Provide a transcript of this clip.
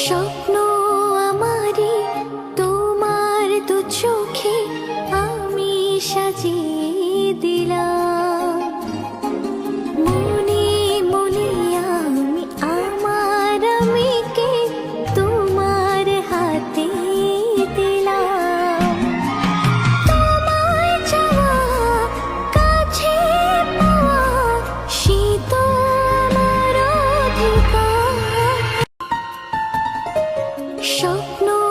স্বপ্ন আমারই তোমার দু চোখে আমি সাজিয়ে দিলাম। স্বপ্ন